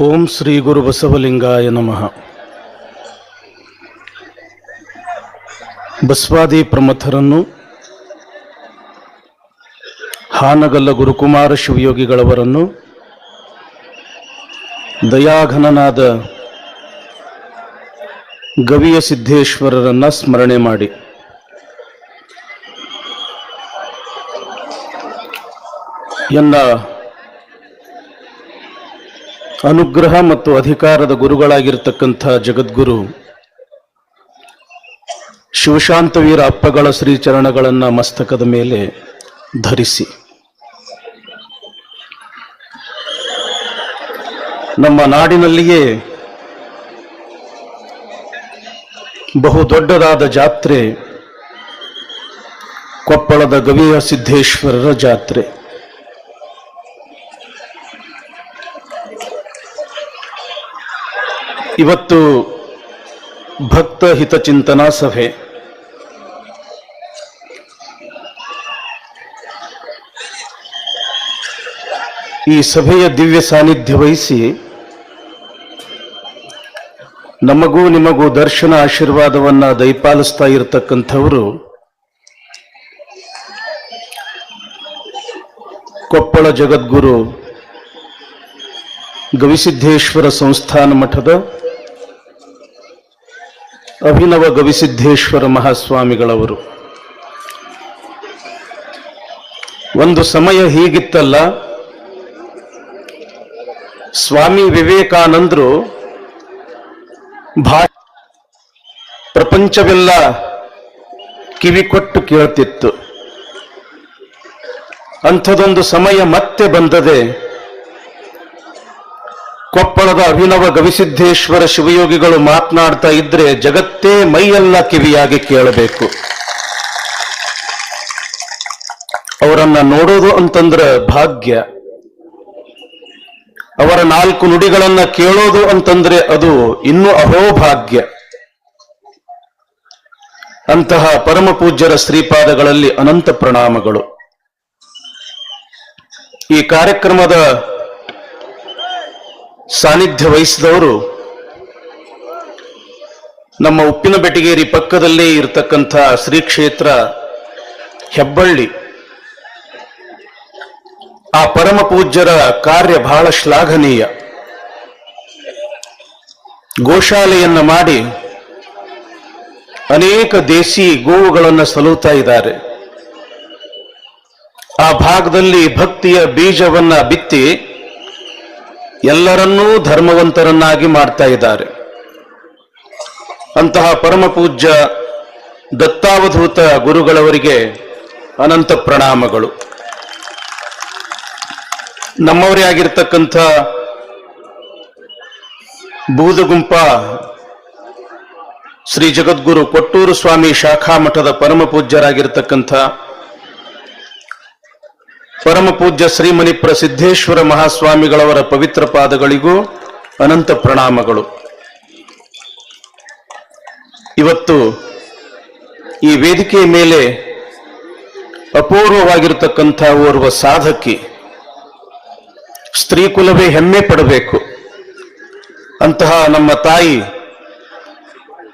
ಓಂ ಶ್ರೀ ಗುರು ಬಸವಲಿಂಗಾಯ ನಮಃ. ಬಸವಾದಿ ಪ್ರಮಥರನ್ನು ಹಾನಗಲ್ಲ ಗುರುಕುಮಾರ ಶಿವಯೋಗಿಗಳವರನ್ನು ದಯಾಘನನಾದ ಗವಿಯ ಸಿದ್ದೇಶ್ವರರನ್ನ ಸ್ಮರಣೆ ಮಾಡಿ. ಎನ್ನ ಅನುಗ್ರಹ ಮತ್ತು ಅಧಿಕಾರದ ಗುರುಗಳಾಗಿರ್ತಕ್ಕಂಥ ಜಗದ್ಗುರು, ಶಿವಶಾಂತವೀರ ಅಪ್ಪಗಳ ಶ್ರೀಚರಣಗಳನ್ನು ಮಸ್ತಕದ ಮೇಲೆ ಧರಿಸಿ. ನಮ್ಮ ನಾಡಿನಲ್ಲಿಯೇ ಬಹು ದೊಡ್ಡದಾದ ಜಾತ್ರೆ ಕೊಪ್ಪಳದ ಗವಿಯ ಸಿದ್ದೇಶ್ವರರ ಜಾತ್ರೆ. ಇವತ್ತು ಭಕ್ತ ಹಿತಚಿಂತನಾ ಸಭೆ. ಈ ಸಭೆಯ ದಿವ್ಯ ಸಾನ್ನಿಧ್ಯ ವಹಿಸಿ ನಮಗೂ ನಿಮಗೂ ದರ್ಶನ ಆಶೀರ್ವಾದವನ್ನ ದಯಪಾಲಿಸ್ತಾ ಇರತಕ್ಕಂಥವರು ಕೊಪ್ಪಳ ಜಗದ್ಗುರು ಗವಿಸಿದ್ದೇಶ್ವರ ಸಂಸ್ಥಾನ ಮಠದ ಅಭಿನವ ಗವಿಸಿದ್ದೇಶ್ವರ ಮಹಾಸ್ವಾಮಿಗಳವರು. ಒಂದು ಸಮಯ ಹೀಗಿತ್ತಲ್ಲ, ಸ್ವಾಮಿ ವಿವೇಕಾನಂದರು ಭಾ ಪ್ರಪಂಚವೆಲ್ಲ ಕಿವಿ ಕೊಟ್ಟು ಕೇಳ್ತಿತ್ತು. ಅಂಥದೊಂದು ಸಮಯ ಮತ್ತೆ ಬಂದದೆ ಕೊಪ್ಪಳದ ಅಭಿನವ ಗವಿಸಿದ್ದೇಶ್ವರ ಶಿವಯೋಗಿಗಳು ಮಾತನಾಡ್ತಾ ಇದ್ರೆ ಜಗತ್ತೇ ಮೈಯೆಲ್ಲ ಕಿವಿಯಾಗಿ ಕೇಳಬೇಕು. ಅವರನ್ನ ನೋಡೋದು ಅಂತಂದ್ರೆ ಭಾಗ್ಯ. ಅವರ ನಾಲ್ಕು ನುಡಿಗಳನ್ನ ಕೇಳೋದು ಅಂತಂದ್ರೆ ಅದು ಇನ್ನು ಅಹೋಭಾಗ್ಯ. ಅಂತಹ ಪರಮ ಪೂಜ್ಯರ ಶ್ರೀಪಾದಗಳಲ್ಲಿ ಅನಂತ ಪ್ರಣಾಮಗಳು. ಈ ಕಾರ್ಯಕ್ರಮದ ಸಾನ್ನಿಧ್ಯ ವಹಿಸಿದವರು ನಮ್ಮ ಉಪ್ಪಿನ ಬೆಟಗೇರಿ ಪಕ್ಕದಲ್ಲೇ ಇರತಕ್ಕಂಥ ಶ್ರೀ ಕ್ಷೇತ್ರ ಹೆಬ್ಬಳ್ಳಿ. ಆ ಪರಮ ಪೂಜ್ಯರ ಕಾರ್ಯ ಬಹಳ ಶ್ಲಾಘನೀಯ. ಗೋಶಾಲೆಯನ್ನು ಮಾಡಿ ಅನೇಕ ದೇಸಿ ಗೋವುಗಳನ್ನು ಸಲುತ್ತಾ ಇದ್ದಾರೆ. ಆ ಭಾಗದಲ್ಲಿ ಭಕ್ತಿಯ ಬೀಜವನ್ನ ಬಿತ್ತಿ ಎಲ್ಲರನ್ನೂ ಧರ್ಮವಂತರನ್ನಾಗಿ ಮಾಡ್ತಾ ಇದ್ದಾರೆ. ಅಂತಹ ಪರಮ ಪೂಜ್ಯ ದತ್ತಾವಧೂತ ಗುರುಗಳವರಿಗೆ ಅನಂತ ಪ್ರಣಾಮಗಳು. ನಮ್ಮವರೇ ಆಗಿರ್ತಕ್ಕಂಥ ಬೂದಗುಂಪ ಶ್ರೀ ಜಗದ್ಗುರು ಕೊಟ್ಟೂರು ಸ್ವಾಮಿ ಶಾಖಾ ಮಠದ ಪರಮ ಪೂಜ್ಯರಾಗಿರ್ತಕ್ಕಂಥ ಪರಮ ಪೂಜ್ಯ ಶ್ರೀಮನಿ ಪ್ರಸಿದ್ಧೇಶ್ವರ ಮಹಾಸ್ವಾಮಿಗಳವರ ಪವಿತ್ರ ಪಾದಗಳಿಗೂ ಅನಂತ ಪ್ರಣಾಮಗಳು. ಇವತ್ತು ಈ ವೇದಿಕೆಯ ಮೇಲೆ ಅಪೂರ್ವವಾಗಿರತಕ್ಕಂಥ ಓರ್ವ ಸಾಧಕಿ ಸ್ತ್ರೀ ಕುಲವೇ ಹೆಮ್ಮೆ ಪಡಬೇಕು ಅಂತಹ ನಮ್ಮ ತಾಯಿ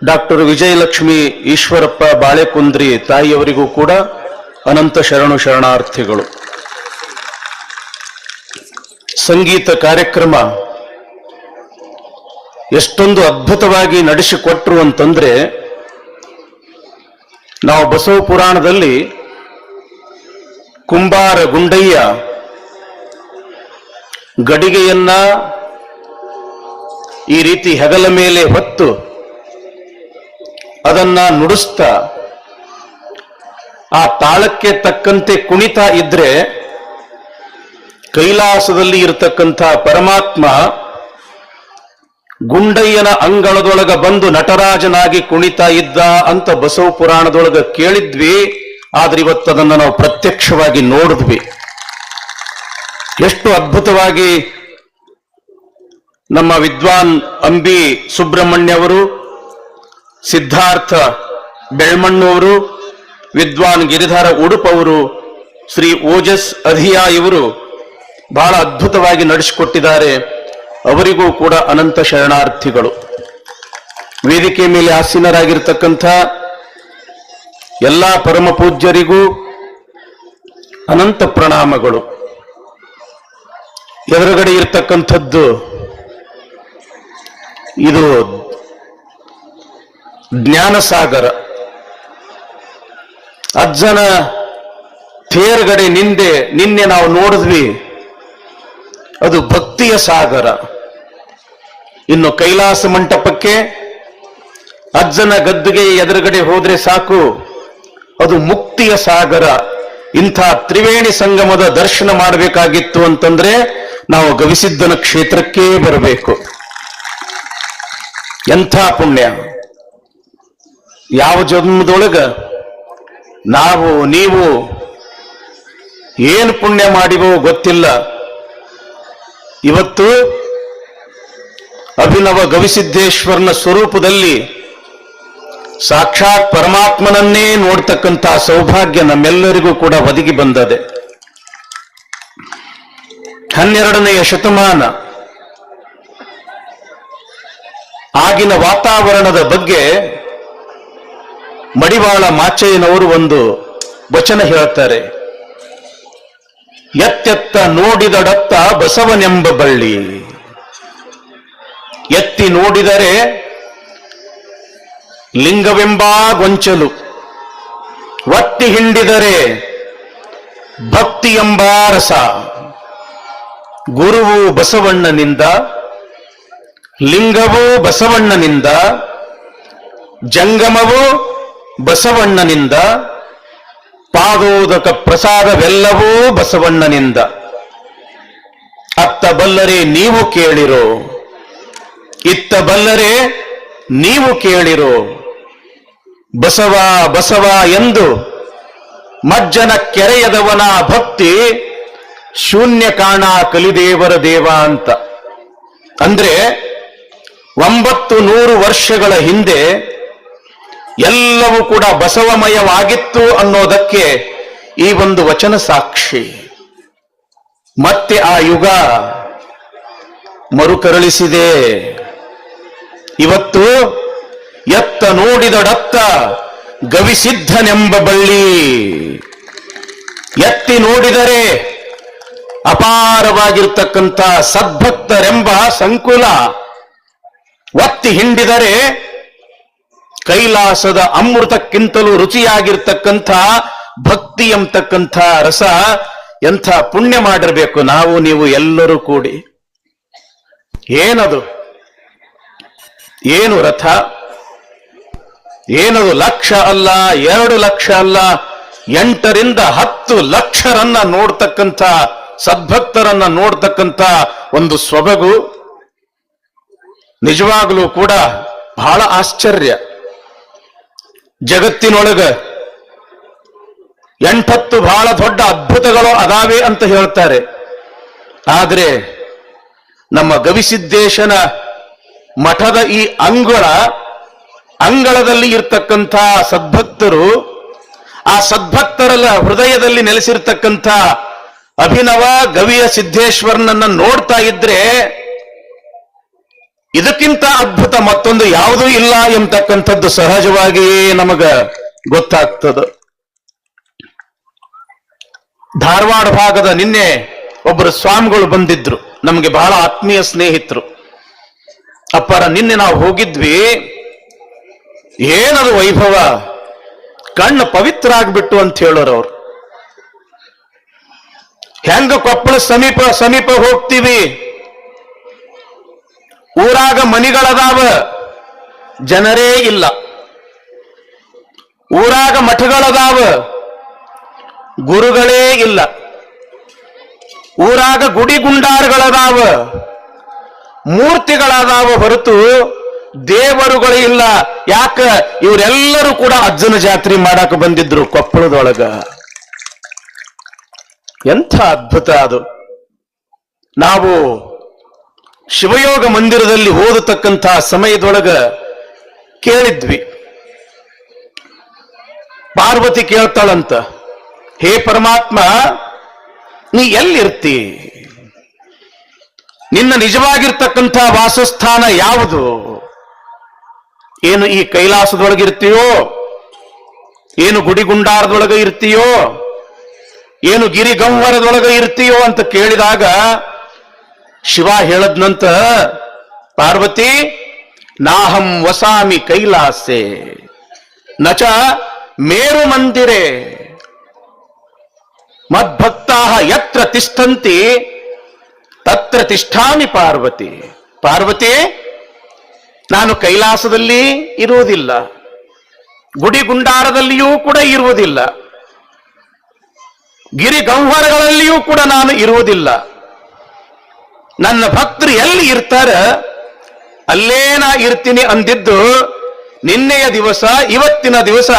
ಡಾಕ್ಟರ್ ವಿಜಯಲಕ್ಷ್ಮಿ ಈಶ್ವರಪ್ಪ ಬಾಳೆಕುಂದ್ರಿ ತಾಯಿಯವರಿಗೂ ಕೂಡ ಅನಂತ ಶರಣು ಶರಣಾರ್ಥಿಗಳು. ಸಂಗೀತ ಕಾರ್ಯಕ್ರಮ ಎಷ್ಟೊಂದು ಅದ್ಭುತವಾಗಿ ನಡೆಸಿಕೊಟ್ರು ಅಂತಂದ್ರೆ, ನಾವು ಬಸವ ಪುರಾಣದಲ್ಲಿ ಕುಂಬಾರ ಗುಂಡಯ್ಯ ಗಡಿಗೆಯನ್ನ ಈ ರೀತಿ ಹೆಗಲ ಮೇಲೆ ಹೊತ್ತು ಅದನ್ನ ನುಡಿಸ್ತಾ, ಆ ತಾಳಕ್ಕೆ ತಕ್ಕಂತೆ ಕುಣಿತಾ ಇದ್ರೆ ಕೈಲಾಸದಲ್ಲಿ ಇರತಕ್ಕಂಥ ಪರಮಾತ್ಮ ಗುಂಡಯ್ಯನ ಅಂಗಳದೊಳಗ ಬಂದು ನಟರಾಜನಾಗಿ ಕುಣಿತಾ ಇದ್ದ ಅಂತ ಬಸವ ಪುರಾಣದೊಳಗ ಕೇಳಿದ್ವಿ, ಆದ್ರೆ ಇವತ್ತು ಅದನ್ನ ನಾವು ಪ್ರತ್ಯಕ್ಷವಾಗಿ ನೋಡಿದ್ವಿ. ಎಷ್ಟು ಅದ್ಭುತವಾಗಿ ನಮ್ಮ ವಿದ್ವಾನ್ ಅಂಬಿ ಸುಬ್ರಹ್ಮಣ್ಯ ಅವರು, ಸಿದ್ಧಾರ್ಥ ಬೆಳ್ಮಣ್ಣು ಅವರು, ವಿದ್ವಾನ್ ಗಿರಿಧಾರ ಉಡುಪವರು ಶ್ರೀ ಓಜಸ್ ಅಧಿಯಾ ಇವರು ಬಹಳ ಅದ್ಭುತವಾಗಿ ನಡೆಸಿಕೊಟ್ಟಿದ್ದಾರೆ. ಅವರಿಗೂ ಕೂಡ ಅನಂತ ಶರಣಾರ್ಥಿಗಳು. ವೇದಿಕೆ ಮೇಲೆ ಆಸೀನರಾಗಿರ್ತಕ್ಕಂಥ ಎಲ್ಲಾ ಪರಮ ಪೂಜ್ಯರಿಗೂ ಅನಂತ ಪ್ರಣಾಮಗಳು. ಎದುರುಗಡೆ ಇರ್ತಕ್ಕಂಥದ್ದು ಇದು ಜ್ಞಾನಸಾಗರ. ಅಜ್ಜನ ತೇರ್ಗಡೆ ನಿಂದೆ ನಿನ್ನೆ ನಾವು ನೋಡಿದ್ವಿ. ಅದು ಭಕ್ತಿಯ ಸಾಗರ. ಇನ್ನು ಕೈಲಾಸ ಮಂಟಪಕ್ಕೆ ಅಜ್ಜನ ಗದ್ದುಗೆ ಎದುರುಗಡೆ ಹೋದ್ರೆ ಸಾಕು. ಅದು ಮುಕ್ತಿಯ ಸಾಗರ. ಇಂಥ ತ್ರಿವೇಣಿ ಸಂಗಮದ ದರ್ಶನ ಮಾಡಬೇಕಾಗಿತ್ತು ಅಂತಂದ್ರೆ ನಾವು ಗವಿಸಿದ್ದನ ಕ್ಷೇತ್ರಕ್ಕೇ ಬರಬೇಕು. ಎಂಥ ಪುಣ್ಯ. ಯಾವ ಜನ್ಮದೊಳಗ ನಾವು, ನೀವು ಏನು ಪುಣ್ಯ ಮಾಡಿವೋ ಗೊತ್ತಿಲ್ಲ. ಇವತ್ತು ಅಭಿನವ ಗವಿಸಿದ್ದೇಶ್ವರನ ಸ್ವರೂಪದಲ್ಲಿ ಸಾಕ್ಷಾತ್ ಪರಮಾತ್ಮನನ್ನೇ ನೋಡ್ತಕ್ಕಂತಹ ಸೌಭಾಗ್ಯ ನಮ್ಮೆಲ್ಲರಿಗೂ ಕೂಡ ಒದಗಿ ಬಂದದೆ. ಹನ್ನೆರಡನೆಯ ಶತಮಾನ ಆಗಿನ ವಾತಾವರಣದ ಬಗ್ಗೆ ಮಡಿವಾಳ ಮಾಚಯ್ಯನವರು ಒಂದು ವಚನ ಹೇಳ್ತಾರೆ. ಎತ್ತೆತ್ತ ನೋಡಿದಡತ್ತ ಬಸವನೆಂಬ ಬಳ್ಳಿ. ಎತ್ತಿ ನೋಡಿದರೆ ಲಿಂಗವೆಂಬ ಗೊಂಚಲು. ಒತ್ತಿ ಹಿಂಡಿದರೆ ಭಕ್ತಿ ಎಂಬ ರಸ. ಗುರುವು ಬಸವಣ್ಣನಿಂದ, ಲಿಂಗವು ಬಸವಣ್ಣನಿಂದ, ಜಂಗಮವು ಬಸವಣ್ಣನಿಂದ ಪಾದೋದಕ ಪ್ರಸಾದವೆಲ್ಲವೂ ಬಸವಣ್ಣನಿಂದ. ಅತ್ತ ಬಲ್ಲರೆ ನೀವು ಕೇಳಿರೋ, ಇತ್ತ ಬಲ್ಲರೆ ನೀವು ಕೇಳಿರೋ, ಬಸವ ಬಸವ ಎಂದು ಮಜ್ಜನ ಕೆರೆಯದವನ ಭಕ್ತಿ ಶೂನ್ಯ ಕಾಣ ಕಲಿದೇವರ ದೇವ ಅಂತ. ಅಂದ್ರೆ ಒಂಬತ್ತು ನೂರು ವರ್ಷಗಳ ಹಿಂದೆ ಎಲ್ಲವೂ ಕೂಡ ಬಸವಮಯವಾಗಿತ್ತು ಅನ್ನೋದಕ್ಕೆ ಈ ಒಂದು ವಚನ ಸಾಕ್ಷಿ. ಮತ್ತೆ ಆ ಯುಗ ಮರುಕರಳಿಸಿದೆ. ಇವತ್ತು ಎತ್ತ ನೋಡಿದಡತ್ತ ಗವಿಸಿದ್ಧನೆಂಬ ಬಳ್ಳಿ. ಎತ್ತಿ ನೋಡಿದರೆ ಅಪಾರವಾಗಿರ್ತಕ್ಕಂಥ ಸದ್ಭಕ್ತರೆಂಬ ಸಂಕುಲ ಒತ್ತಿ ಹಿಂಡಿದರೆ ಕೈಲಾಸದ ಅಮೃತಕ್ಕಿಂತಲೂ ರುಚಿಯಾಗಿರ್ತಕ್ಕಂಥ ಭಕ್ತಿ ಎಂಬತಕ್ಕಂಥ ರಸ ಎಂಥ ಪುಣ್ಯ ಮಾಡಿರಬೇಕು. ನಾವು, ನೀವು ಎಲ್ಲರೂ ಕೂಡಿ. ಏನದು? ಏನು ರಥ? ಏನದು ಲಕ್ಷ ಅಲ್ಲ, ಎರಡು ಲಕ್ಷ ಅಲ್ಲ, ಎಂಟರಿಂದ ಹತ್ತು ಲಕ್ಷರನ್ನ ನೋಡ್ತಕ್ಕಂಥ, ಸದ್ಭಕ್ತರನ್ನ ನೋಡ್ತಕ್ಕಂಥ ಒಂದು ಸೊಬಗು ನಿಜವಾಗಲೂ ಕೂಡ ಬಹಳ ಆಶ್ಚರ್ಯ. ಜಗತ್ತಿನೊಳಗ ಎಂಟತ್ತು ಬಹಳ ದೊಡ್ಡ ಅದ್ಭುತಗಳು ಅದಾವೆ ಅಂತ ಹೇಳ್ತಾರೆ. ಆದರೆ ನಮ್ಮ ಗವಿಸಿದ್ದೇಶನ ಮಠದ ಈ ಅಂಗಳ, ಅಂಗಳದಲ್ಲಿ ಇರ್ತಕ್ಕಂಥ ಸದ್ಭಕ್ತರು, ಆ ಸದ್ಭಕ್ತರಲ್ಲ ಹೃದಯದಲ್ಲಿ ನೆಲೆಸಿರ್ತಕ್ಕಂಥ ಅಭಿನವ ಗವಿಯ ಸಿದ್ದೇಶ್ವರನನ್ನ ನೋಡ್ತಾ ಇದ್ರೆ ಇದಕ್ಕಿಂತ ಅದ್ಭುತ ಮತ್ತೊಂದು ಯಾವುದೂ ಇಲ್ಲ ಎಂತಕ್ಕಂಥದ್ದು ಸಹಜವಾಗಿಯೇ ನಮಗ ಗೊತ್ತಾಗ್ತದ. ಧಾರವಾಡ ಭಾಗದ ನಿನ್ನೆ ಒಬ್ಬರು ಸ್ವಾಮಿಗಳು ಬಂದಿದ್ರು, ನಮಗೆ ಬಹಳ ಆತ್ಮೀಯ ಸ್ನೇಹಿತರು. ಅಪ್ಪರ, ನಿನ್ನೆ ನಾವು ಹೋಗಿದ್ವಿ, ಏನದು ವೈಭವ, ಕಣ್ಣು ಪವಿತ್ರ ಆಗ್ಬಿಟ್ಟು ಅಂತ ಹೇಳೋರು ಅವ್ರು. ಹೆಂಗ ಕೊಪ್ಪಳ ಸಮೀಪ ಸಮೀಪ ಹೋಗ್ತೀವಿ ಊರಾಗ ಮನಿಗಳದಾವ, ಜನರೇ ಇಲ್ಲ. ಊರಾಗ ಮಠಗಳದಾವ, ಗುರುಗಳೇ ಇಲ್ಲ. ಊರಾಗ ಗುಡಿ ಗುಂಡಾರಗಳದಾವ, ಮೂರ್ತಿಗಳದಾವ ಹೊರತು ದೇವರುಗಳು ಇಲ್ಲ. ಯಾಕ? ಇವರೆಲ್ಲರೂ ಕೂಡ ಅಜ್ಜನ ಜಾತ್ರೆ ಮಾಡಾಕ ಬಂದಿದ್ರು ಕೊಪ್ಪಳದೊಳಗ. ಎಂಥ ಅದ್ಭುತ ಅದು. ನಾವು ಶಿವಯೋಗ ಮಂದಿರದಲ್ಲಿ ಓದತಕ್ಕಂತಹ ಸಮಯದೊಳಗ ಕೇಳಿದ್ವಿ. ಪಾರ್ವತಿ ಕೇಳ್ತಾಳಂತ, ಹೇ ಪರಮಾತ್ಮ, ನೀ ಎಲ್ಲಿರ್ತಿ? ನಿನ್ನ ನಿಜವಾಗಿರ್ತಕ್ಕಂಥ ವಾಸಸ್ಥಾನ ಯಾವುದು? ಏನು ಈ ಕೈಲಾಸದೊಳಗಿರ್ತೀಯೋ? ಏನು ಗುಡಿಗುಂಡಾರದೊಳಗೆ ಇರ್ತೀಯೋ? ಏನು ಗಿರಿಗಂವರದೊಳಗೆ ಇರ್ತೀಯೋ? ಅಂತ ಕೇಳಿದಾಗ ಶಿವ ಹೇಳದ್ನಂತ ಪಾರ್ವತಿ, ನಾಹಂ ವಸಾಮಿ ಕೈಲಾಸೆ, ನಚ ಮೇರು ಮಂದಿರೆ. ಮದ್ಭಕ್ತಾ ಯತ್ರ ತಿಷ್ಠಂತಿ, ತತ್ರ ತಿಷ್ಠಾಮಿ ಪಾರ್ವತಿ. ಪಾರ್ವತಿ, ನಾನು ಕೈಲಾಸದಲ್ಲಿ ಇರುವುದಿಲ್ಲ. ಗುಡಿ ಗುಂಡಾರದಲ್ಲಿಯೂ ಕೂಡ ಇರುವುದಿಲ್ಲ. ಗಿರಿ ಗಂಹರಗಳಲ್ಲಿಯೂ ಕೂಡ ನಾನು ಇರುವುದಿಲ್ಲ. ನನ್ನ ಭಕ್ತರು ಎಲ್ಲಿ ಇರ್ತಾರ? ಅಲ್ಲೇ ನಾ ಇರ್ತೀನಿ ಅಂದಿದ್ದು ನಿನ್ನೆಯ ದಿವಸ, ಇವತ್ತಿನ ದಿವಸ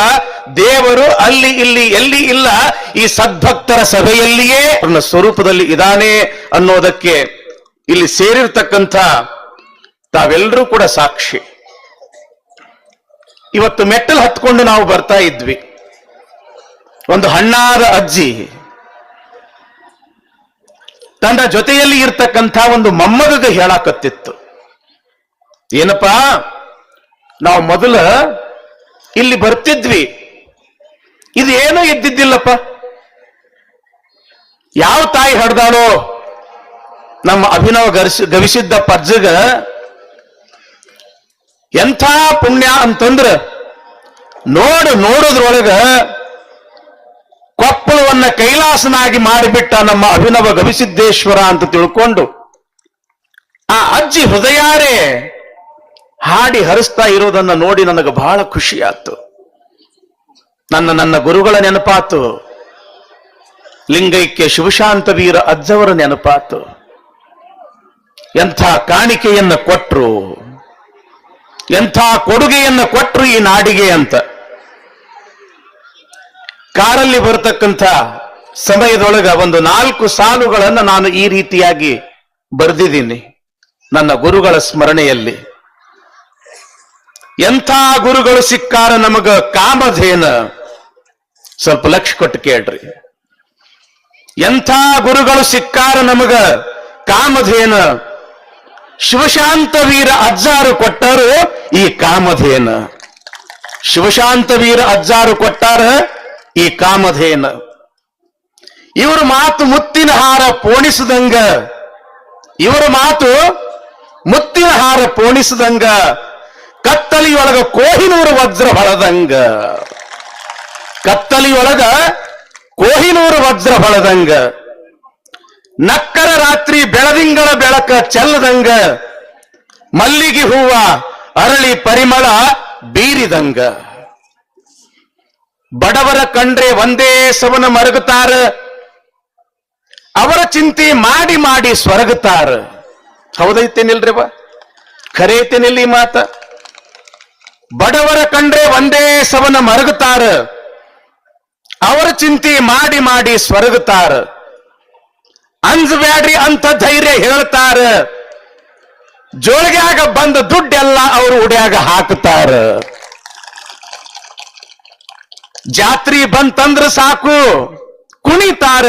ದೇವರು ಅಲ್ಲಿ ಇಲ್ಲಿ ಎಲ್ಲಿ ಇಲ್ಲ, ಈ ಸದ್ಭಕ್ತರ ಸಭೆಯಲ್ಲಿಯೇ ಅವನ ಸ್ವರೂಪದಲ್ಲಿ ಇದಾನೆ ಅನ್ನೋದಕ್ಕೆ ಇಲ್ಲಿ ಸೇರಿರ್ತಕ್ಕಂಥ ತಾವೆಲ್ಲರೂ ಕೂಡ ಸಾಕ್ಷಿ. ಇವತ್ತು ಮೆಟ್ಟಲು ಹತ್ಕೊಂಡು ನಾವು ಬರ್ತಾ ಇದ್ವಿ. ಒಂದು ಹಣ್ಣಾದ ಅಜ್ಜಿ ತನ್ನ ಜೊತೆಯಲ್ಲಿ ಇರ್ತಕ್ಕಂಥ ಒಂದು ಮೊಮ್ಮಗಗೆ ಹೇಳಾಕತ್ತಿತ್ತು. ಏನಪ್ಪ? ನಾವು ಮೊದಲ ಇಲ್ಲಿ ಬರ್ತಿದ್ವಿ. ಇದು ಏನೂ ಇದ್ದಿದ್ದಿಲ್ಲಪ್ಪ. ಯಾವ ತಾಯಿ ಹಡ್ದಾಳೋ? ನಮ್ಮ ಅಭಿನವ ಗರ್ಸ್ ಗವಿಸಿದ್ದ ಪರ್ಜಗ ಎಂಥ ಪುಣ್ಯ ಅಂತಂದ್ರ ನೋಡು, ನೋಡೋದ್ರೊಳಗ ಕೊಪ್ಪಳವನ್ನ ಕೈಲಾಸನಾಗಿ ಮಾಡಿಬಿಟ್ಟ ನಮ್ಮ ಅಭಿನವ ಗವಿಸಿದ್ದೇಶ್ವರ ಅಂತ ತಿಳ್ಕೊಂಡು ಆ ಅಜ್ಜಿ ಹೃದಯಾರೆ ಹಾಡಿ ಹರಿಸ್ತಾ ಇರೋದನ್ನ ನೋಡಿ ನನಗೆ ಬಹಳ ಖುಷಿ ಆತು ನನ್ನ ನನ್ನ ಗುರುಗಳ ನೆನಪಾತು. ಲಿಂಗೈಕ್ಯ ಶಿವಶಾಂತ ವೀರ ಅಜ್ಜವರ ನೆನಪಾತು. ಎಂಥ ಕಾಣಿಕೆಯನ್ನ ಕೊಟ್ರು. ಎಂಥ ಕೊಡುಗೆಯನ್ನ ಕೊಟ್ರು ಈ ನಾಡಿಗೆ ಅಂತ. ಕಾರಲ್ಲಿ ಬರತಕ್ಕಂಥ ಸಮಯದೊಳಗ ಒಂದು ನಾಲ್ಕು ಸಾಲುಗಳನ್ನ ನಾನು ಈ ರೀತಿಯಾಗಿ ಬರೆದಿದ್ದೀನಿ ನನ್ನ ಗುರುಗಳ ಸ್ಮರಣೆಯಲ್ಲಿ. ಎಂಥ ಗುರುಗಳು ಸಿಕ್ಕಾರ ನಮಗ ಕಾಮಧೇನ? ಸ್ವಲ್ಪ ಲಕ್ಷ ಕೊಟ್ಟು ಕೇಳ್ರಿ. ಎಂಥ ಗುರುಗಳು ಸಿಕ್ಕಾರ ನಮಗ ಕಾಮಧೇನ? ಶಿವಶಾಂತ ವೀರ ಅಜ್ಜಾರು ಕೊಟ್ಟರು ಈ ಕಾಮಧೇನ. ಶಿವಶಾಂತ ವೀರ ಅಜ್ಜಾರು ಕೊಟ್ಟಾರ ಈ ಕಾಮಧೇನ. ಇವರ ಮಾತು ಮುತ್ತಿನ ಹಾರ ಪೋಣಿಸದಂಗ. ಇವರ ಮಾತು ಮುತ್ತಿನ ಹಾರ ಪೋಣಿಸದಂಗ. ಕತ್ತಲಿಯೊಳಗ ಕೋಹಿನೂರು ವಜ್ರ ಬಳದಂಗ ಕತ್ತಲಿಯೊಳಗ ಕೋಹಿನೂರು ವಜ್ರ ಬಳದಂಗ ನಕ್ಕರ ರಾತ್ರಿ ಬೆಳದಿಂಗಳ ಬೆಳಕ ಚೆಲ್ಲದಂಗ. ಮಲ್ಲಿಗೆ ಹೂವ ಅರಳಿ ಪರಿಮಳ ಬೀರಿದಂಗ. ಬಡವರ ಕಂಡ್ರೆ ಒಂದೇ ಸವನ ಮರಗುತ್ತಾರ. ಅವರ ಚಿಂತೆ ಮಾಡಿ ಮಾಡಿ ಸ್ವರಗುತ್ತಾರ. ಹೌದೈತೇನಿಲ್ರಿ ಬಾ ಖರೆ ಈ ಮಾತ? ಬಡವರ ಕಂಡ್ರೆ ಒಂದೇ ಸವನ ಮರಗುತ್ತಾರ. ಅವರ ಚಿಂತೆ ಮಾಡಿ ಮಾಡಿ ಸ್ವರಗುತ್ತಾರ. ಅಂಜಬ್ಯಾಡ್ರಿ ಅಂತ ಧೈರ್ಯ ಹೇಳ್ತಾರ. ಜೋಳಿಗ್ಯಾಗ ಬಂದ ದುಡ್ಡೆಲ್ಲ ಅವರು ಉಡ್ಯಾಗ ಹಾಕ್ತಾರ ಜಾತ್ರಿ ಬಂತಂದ್ರ ಸಾಕು. ಕುಣಿತಾರ.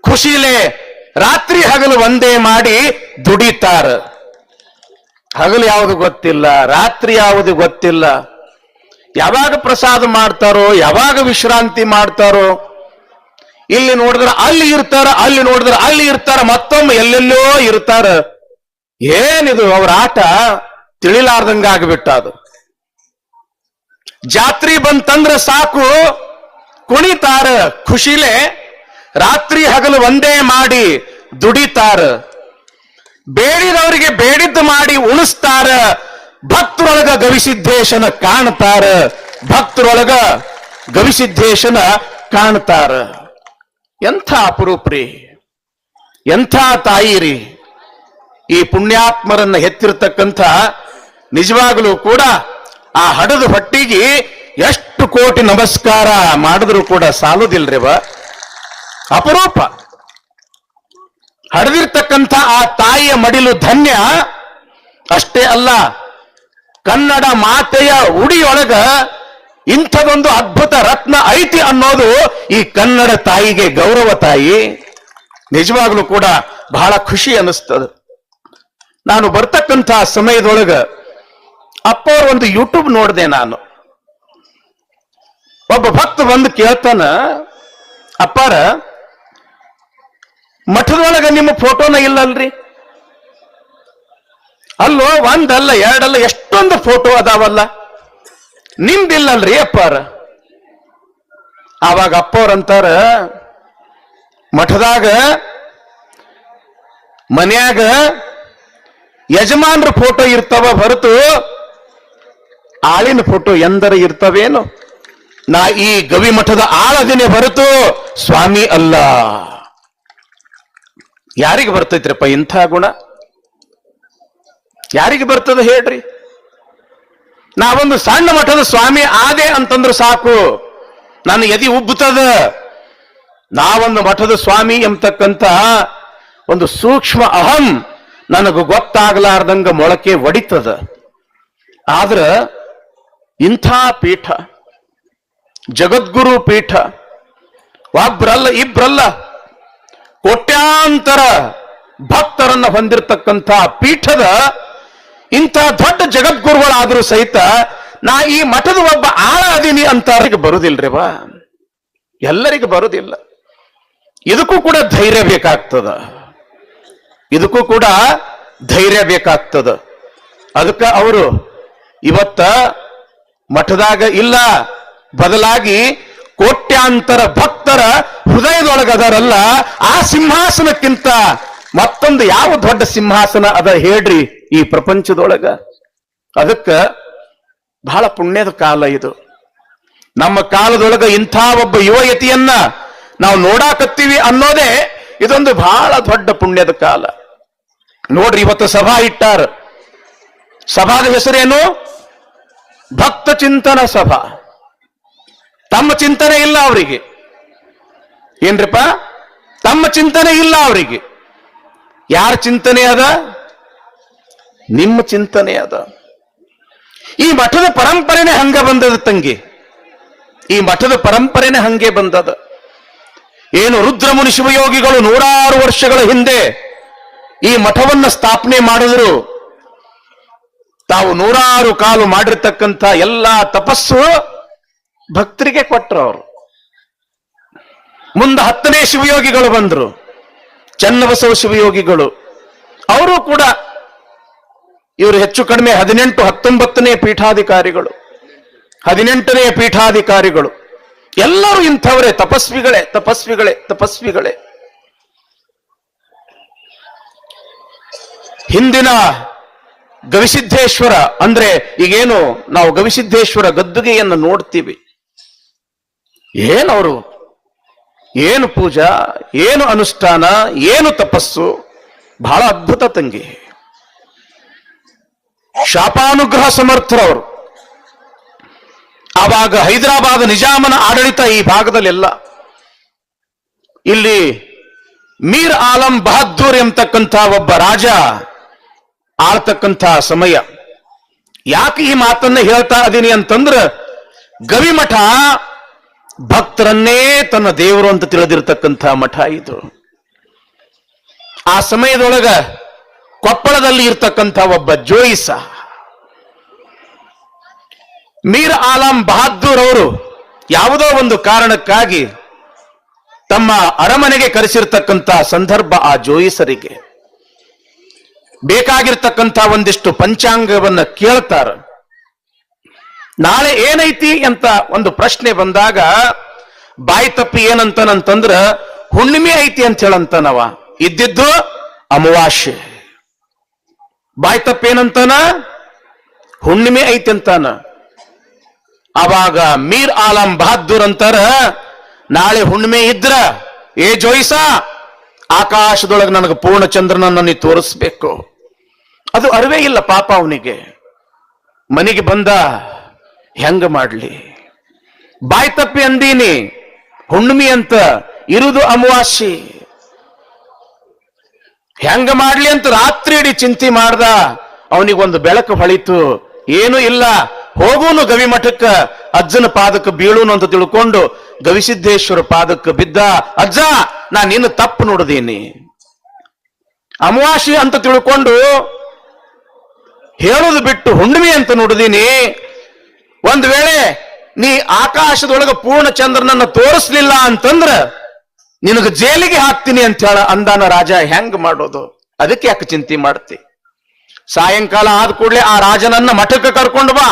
ಖುಷಿಲೆ ರಾತ್ರಿ ಹಗಲು ಒಂದೇ ಮಾಡಿ ದುಡಿತಾರ. ಹಗಲು ಯಾವುದು ಗೊತ್ತಿಲ್ಲ, ರಾತ್ರಿ ಯಾವುದು ಗೊತ್ತಿಲ್ಲ. ಯಾವಾಗ ಪ್ರಸಾದ ಮಾಡ್ತಾರೋ, ಯಾವಾಗ ವಿಶ್ರಾಂತಿ ಮಾಡ್ತಾರೋ. ಇಲ್ಲಿ ನೋಡಿದ್ರೆ ಅಲ್ಲಿ ಇರ್ತಾರ, ಅಲ್ಲಿ ನೋಡಿದ್ರೆ ಅಲ್ಲಿ ಇರ್ತಾರ, ಮತ್ತೊಮ್ಮೆ ಎಲ್ಲೆಲ್ಲೋ ಇರ್ತಾರ. ಏನಿದು ಅವ್ರ ಆಟ ತಿಳಿಲಾರ್ದಂಗ ಆಗ್ಬಿಟ್ಟ ಅದು ಜಾತ್ರಿ ಬಂತಂದ್ರ ಸಾಕು. ಕುಣಿತಾರ ಖುಷಿಲೆ, ರಾತ್ರಿ ಹಗಲು ಒಂದೇ ಮಾಡಿ ದುಡಿತಾರ. ಬೇಡಿದವರಿಗೆ ಬೇಡಿದ್ದು ಮಾಡಿ ಉಣಿಸ್ತಾರ. ಭಕ್ತರೊಳಗ ಗವಿಸಿದ್ದೇಶನ ಕಾಣ್ತಾರ. ಭಕ್ತರೊಳಗ ಗವಿಸಿದ್ದೇಶನ ಕಾಣ್ತಾರ. ಎಂಥ ಅಪರೂಪ್ರಿ. ಎಂಥ ತಾಯಿರಿ. ಈ ಪುಣ್ಯಾತ್ಮರನ್ನ ಹೆತ್ತಿರ್ತಕ್ಕಂಥ ನಿಜವಾಗಲೂ ಕೂಡ ಆ ಹಡದ ಹೊಟ್ಟಿಗೆ ಎಷ್ಟು ಕೋಟಿ ನಮಸ್ಕಾರ ಮಾಡಿದ್ರು ಕೂಡ ಸಾಲುದಿಲ್ರಿ ಅವ. ಅಪರೂಪ. ಹಡದಿರ್ತಕ್ಕಂಥ ಆ ತಾಯಿಯ ಮಡಿಲು ಧನ್ಯ. ಅಷ್ಟೇ ಅಲ್ಲ, ಕನ್ನಡ ಮಾತೆಯ ಉಡಿಯೊಳಗ ಇಂಥದೊಂದು ಅದ್ಭುತ ರತ್ನ ಐತಿ ಅನ್ನೋದು ಈ ಕನ್ನಡ ತಾಯಿಗೆ ಗೌರವ ತಾಯಿ. ನಿಜವಾಗ್ಲೂ ಕೂಡ ಬಹಳ ಖುಷಿ ಅನ್ನಿಸ್ತದೆ. ನಾನು ಬರ್ತಕ್ಕಂಥ ಸಮಯದೊಳಗ ಅಪ್ಪ ಅವ್ರ ಒಂದು ಯೂಟ್ಯೂಬ್ ನೋಡಿದೆ ನಾನು. ಒಬ್ಬ ಭಕ್ತ ಬಂದು ಕೇಳ್ತಾನ, ಅಪ್ಪಾರ, ಮಠದೊಳಗ ನಿಮ್ಮ ಫೋಟೋನ ಇಲ್ಲಲ್ರಿ? ಅಲ್ಲೋ, ಒಂದಲ್ಲ, ಎರಡಲ್ಲ, ಎಷ್ಟೊಂದು ಫೋಟೋ ಅದಾವಲ್ಲ. ನಿಮ್ದಿಲ್ಲಲ್ರಿ ಅಪ್ಪಾರ? ಆವಾಗ ಅಪ್ಪವ್ರಂತಾರ ಮಠದಾಗ ಮನ್ಯಾಗ ಯಜಮಾನ್ರ ಫೋಟೋ ಇರ್ತಾವ ಹೊರತು ಆಳಿನ ಫೋಟೋ ಎಂದರೆ ಇರ್ತವೇನು? ನಾ ಈ ಗವಿ ಮಠದ ಆಳದಿನೇ ಹೊರತು ಸ್ವಾಮಿ ಅಲ್ಲ. ಯಾರಿಗೆ ಬರ್ತೈತ್ರಪ್ಪ ಇಂಥ ಗುಣ? ಯಾರಿಗೆ ಬರ್ತದ ಹೇಳ್ರಿ? ನಾವೊಂದು ಸಣ್ಣ ಮಠದ ಸ್ವಾಮಿ ಆದೆ ಅಂತಂದ್ರೆ ಸಾಕು. ನನ್ನ ಎದಿ ಉಬ್ಬುತ್ತದ. ನಾವೊಂದು ಮಠದ ಸ್ವಾಮಿ ಎಂಬತಕ್ಕಂತ ಒಂದು ಸೂಕ್ಷ್ಮ ಅಹಂ ನನಗೆ ಗೊತ್ತಾಗಲಾರ್ದಂಗ ಮೊಳಕೆ ಒಡಿತದ. ಆದ್ರ ಇಂಥ ಪೀಠ, ಜಗದ್ಗುರು ಪೀಠ ಒಬ್ರಲ್ಲ ಇಬ್ರಲ್ಲ ಕೋಟ್ಯಾಂತರ ಭಕ್ತರನ್ನ ಹೊಂದಿರತಕ್ಕಂಥ ಪೀಠದ ಇಂಥ ದೊಡ್ಡ ಜಗದ್ಗುರುಗಳಾದರೂ ಸಹಿತ ನಾ ಈ ಮಠದ ಒಬ್ಬ ಆಳ ಅದೀನಿ ಅಂತ ಅವ್ರಿಗೆ ಬರುದಿಲ್ರಿ ವಾ ಎಲ್ಲರಿಗೂ ಬರುದಿಲ್ಲ. ಇದಕ್ಕೂ ಕೂಡ ಧೈರ್ಯ ಬೇಕಾಗ್ತದ. ಇದಕ್ಕೂ ಕೂಡ ಧೈರ್ಯ ಬೇಕಾಗ್ತದ. ಅದಕ್ಕೆ ಅವರು ಇವತ್ತ ಮಠದಾಗ ಇಲ್ಲ. ಬದಲಾಗಿ ಕೋಟ್ಯಾಂತರ ಭಕ್ತರ ಹೃದಯದೊಳಗದರಲ್ಲ ಆ ಸಿಂಹಾಸನಕ್ಕಿಂತ ಮತ್ತೊಂದು ಯಾವ ದೊಡ್ಡ ಸಿಂಹಾಸನ ಅದ ಹೇಳ್ರಿ ಈ ಪ್ರಪಂಚದೊಳಗ. ಅದಕ್ಕ ಬಹಳ ಪುಣ್ಯದ ಕಾಲ ಇದು. ನಮ್ಮ ಕಾಲದೊಳಗ ಇಂಥ ಒಬ್ಬ ಯುವಯತಿಯನ್ನ ನಾವು ನೋಡಾಕತ್ತೀವಿ ಅನ್ನೋದೇ ಇದೊಂದು ಬಹಳ ದೊಡ್ಡ ಪುಣ್ಯದ ಕಾಲ. ನೋಡ್ರಿ ಇವತ್ತು ಸಭಾ ಇಟ್ಟಾರ. ಸಭಾದ ಹೆಸರೇನು? ಭಕ್ತ ಚಿಂತನ ಸಭಾ. ತಮ್ಮ ಚಿಂತನೆ ಇಲ್ಲ ಅವರಿಗೆ. ಏನ್ರಿಪ್ಪ? ತಮ್ಮ ಚಿಂತನೆ ಇಲ್ಲ ಅವರಿಗೆ. ಯಾರ ಚಿಂತನೆ ಅದ? ನಿಮ್ಮ ಚಿಂತನೆ ಅದ. ಈ ಮಠದ ಪರಂಪರೆನೆ ಹಂಗ ಬಂದದ ತಂಗಿ. ಈ ಮಠದ ಪರಂಪರೆನೆ ಹಂಗೆ ಬಂದದ. ಏನು ರುದ್ರಮುನಿ ಶಿವಯೋಗಿಗಳು ನೂರಾರು ವರ್ಷಗಳ ಹಿಂದೆ ಈ ಮಠವನ್ನ ಸ್ಥಾಪನೆ ಮಾಡಿದ್ರು. ತಾವು ನೂರಾರು ಕಾಲು ಮಾಡಿರ್ತಕ್ಕಂಥ ಎಲ್ಲಾ ತಪಸ್ಸು ಭಕ್ತರಿಗೆ ಕೊಟ್ರು ಅವರು. ಮುಂದೆ ಹತ್ತನೇ ಶಿವಯೋಗಿಗಳು ಬಂದರು. ಚನ್ನಬಸವ ಶಿವಯೋಗಿಗಳು. ಅವರು ಕೂಡ ಇವರು ಹೆಚ್ಚು ಕಡಿಮೆ ಹದಿನೆಂಟು, ಹತ್ತೊಂಬತ್ತನೇ ಪೀಠಾಧಿಕಾರಿಗಳು. ಹದಿನೆಂಟನೇ ಪೀಠಾಧಿಕಾರಿಗಳು. ಎಲ್ಲರೂ ಇಂಥವರೇ, ತಪಸ್ವಿಗಳೇ ತಪಸ್ವಿಗಳೇ ತಪಸ್ವಿಗಳೇ. ಹಿಂದಿನ ಗವಿಸಿದ್ದೇಶ್ವರ ಅಂದ್ರೆ ಈಗೇನು ನಾವು ಗವಿಸಿದ್ದೇಶ್ವರ ಗದ್ದುಗೆಯನ್ನು ನೋಡ್ತೀವಿ. ಏನವರು? ಏನು ಪೂಜಾ? ಏನು ಅನುಷ್ಠಾನ? ಏನು ತಪಸ್ಸು? ಬಹಳ ಅದ್ಭುತ ತಂಗಿ. ಶಾಪಾನುಗ್ರಹ ಸಮರ್ಥರವರು. ಆವಾಗ ಹೈದರಾಬಾದ್ ನಿಜಾಮನ ಆಡಳಿತ ಈ ಭಾಗದಲ್ಲೆಲ್ಲ. ಇಲ್ಲಿ ಮೀರ್ ಆಲಂ ಬಹದ್ದೂರ್ ಎಂಬತಕ್ಕಂಥ ಒಬ್ಬ ರಾಜ ಆಳ್ತಕ್ಕಂಥ ಸಮಯ. ಯಾಕೆ ಈ ಮಾತನ್ನ ಹೇಳ್ತಾ ಇದ್ದೀನಿ ಅಂತಂದ್ರ, ಗವಿಮಠ ಭಕ್ತರನ್ನೇ ತನ್ನ ದೇವರು ಅಂತ ತಿಳಿದಿರ್ತಕ್ಕಂಥ ಮಠ ಇದು. ಆ ಸಮಯದೊಳಗ ಕೊಪ್ಪಳದಲ್ಲಿ ಇರ್ತಕ್ಕಂಥ ಒಬ್ಬ ಜೋಯಿಸ, ಮೀರ್ ಆಲಂ ಬಹದ್ದೂರ್ ಅವರು ಯಾವುದೋ ಒಂದು ಕಾರಣಕ್ಕಾಗಿ ತಮ್ಮ ಅರಮನೆಗೆ ಕರೆಸಿರ್ತಕ್ಕಂಥ ಸಂದರ್ಭ ಆ ಜೋಯಿಸರಿಗೆ. ಬೇಕಾಗಿರ್ತಕ್ಕಂಥ ಒಂದಿಷ್ಟು ಪಂಚಾಂಗವನ್ನ ಕೇಳ್ತಾರ. ನಾಳೆ ಏನೈತಿ ಅಂತ ಒಂದು ಪ್ರಶ್ನೆ ಬಂದಾಗ, ಬಾಯಿ ತಪ್ಪಿ ಏನಂತನಂತಂದ್ರ, ಹುಣ್ಣಿಮೆ ಐತಿ ಅಂತ ಹೇಳಂತನವ. ಇದ್ದಿದ್ದು ಅಮವಾಸ್ಯೆ. ಬಾಯಿ ತಪ್ಪೇನಂತಾನ ಹುಣ್ಣಿಮೆ ಐತಿ ಅಂತಾನ. ಅವಾಗ ಮೀರ್ ಆಲಂ ಬಹದ್ದೂರ್ ಅಂತಾರ, ನಾಳೆ ಹುಣ್ಣಿಮೆ ಇದ್ರ, ಏ ಜೋಯಿಸ, ಆಕಾಶದೊಳಗೆ ನನಗೆ ಪೂರ್ಣ ಚಂದ್ರನನ್ನ ನೀ ತೋರಿಸ್ಬೇಕು. ಅದು ಅರಿವೇ ಇಲ್ಲ ಪಾಪ ಅವನಿಗೆ. ಮನೆಗೆ ಬಂದ, ಹೆಂಗ ಮಾಡ್ಲಿ? ಬಾಯ್ ತಪ್ಪಿ ಅಂದೀನಿ, ಹುಣ್ಣಿಮೆ ಅಂತ ಇರುದು ಅಮಾವಾಸ್ಯೆ. ಹೆಂಗ ಮಾಡ್ಲಿ ಅಂತ ರಾತ್ರಿ ಇಡೀ ಚಿಂತೆ ಮಾಡ್ದ, ಅವನಿಗೊಂದು ಬೆಳಕು ಹೊಳಿತು. ಏನು ಇಲ್ಲ. ಹೋಗೋನು ಗವಿ ಮಠಕ್ಕ, ಅಜ್ಜನ ಪಾದಕ್ಕೆ ಬೀಳೂನು ಅಂತ ತಿಳ್ಕೊಂಡು ಗವಿಸಿದ್ದೇಶ್ವರ ಪಾದಕ್ಕೆ ಬಿದ್ದ, ಅಜ್ಜ ನಾ ನಿನ್ನ ತಪ್ಪು ನೋಡಿದೀನಿ. ಅಮಾವಾಸ್ಯೆ ಅಂತ ತಿಳ್ಕೊಂಡು ಹೇಳೋದು ಬಿಟ್ಟು ಹುಣ್ಣಿಮೆ ಅಂತ ನೋಡಿದೀನಿ. ಒಂದು ವೇಳೆ ನೀ ಆಕಾಶದೊಳಗ ಪೂರ್ಣ ಚಂದ್ರನನ್ನ ತೋರಿಸ್ಲಿಲ್ಲ ಅಂತಂದ್ರ ನಿನಗೆ ಜೈಲಿಗೆ ಹಾಕ್ತೀನಿ ಅಂತ ಹೇಳ ಅಂದಾನ ರಾಜ, ಹೆಂಗ್ ಮಾಡೋದು? ಅದಕ್ಕೆ ಯಾಕೆ ಚಿಂತೆ ಮಾಡ್ತಿ? ಸಾಯಂಕಾಲ ಆದ ಕೂಡಲೇ ಆ ರಾಜನನ್ನ ಮಠಕ್ಕೆ ಕರ್ಕೊಂಡು ಬಾ.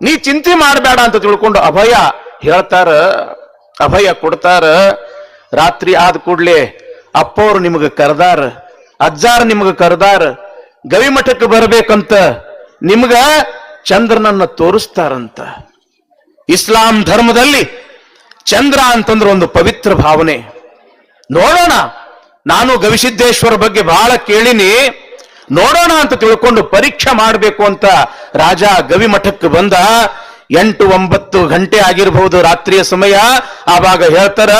ನೀ ಚಿಂತೆ ಮಾಡಬೇಡ ಅಂತ ತಿಳ್ಕೊಂಡು ಅಭಯ ಹೇಳ್ತಾರ, ಅಭಯ ಕೊಡ್ತಾರ. ರಾತ್ರಿ ಆದ ಕೂಡಲೇ ಅಪ್ಪವ್ರು ನಿಮಗೆ ಕರೆದಾರ, ಅಜ್ಜಾರು ನಿಮಗೆ ಕರೆದಾರ. ಗವಿ ಬರಬೇಕಂತ ಬರ್ಬೇಕಂತ ನಿಮ್ಗ ಚಂದ್ರನನ್ನ ತೋರಿಸ್ತಾರಂತ. ಇಸ್ಲಾಂ ಧರ್ಮದಲ್ಲಿ ಚಂದ್ರ ಅಂತಂದ್ರೆ ಒಂದು ಪವಿತ್ರ ಭಾವನೆ. ನೋಡೋಣ, ನಾನು ಗವಿಸಿದ್ದೇಶ್ವರ ಬಗ್ಗೆ ಬಹಳ ಕೇಳಿನಿ. ನೋಡೋಣ ಅಂತ ತಿಳ್ಕೊಂಡು ಪರೀಕ್ಷೆ ಮಾಡಬೇಕು ಅಂತ ರಾಜ ಗವಿಮಠಕ್ಕೆ ಬಂದ. ಎಂಟು ಒಂಬತ್ತು ಗಂಟೆ ಆಗಿರಬಹುದು ರಾತ್ರಿಯ ಸಮಯ. ಆವಾಗ ಹೇಳ್ತಾರ,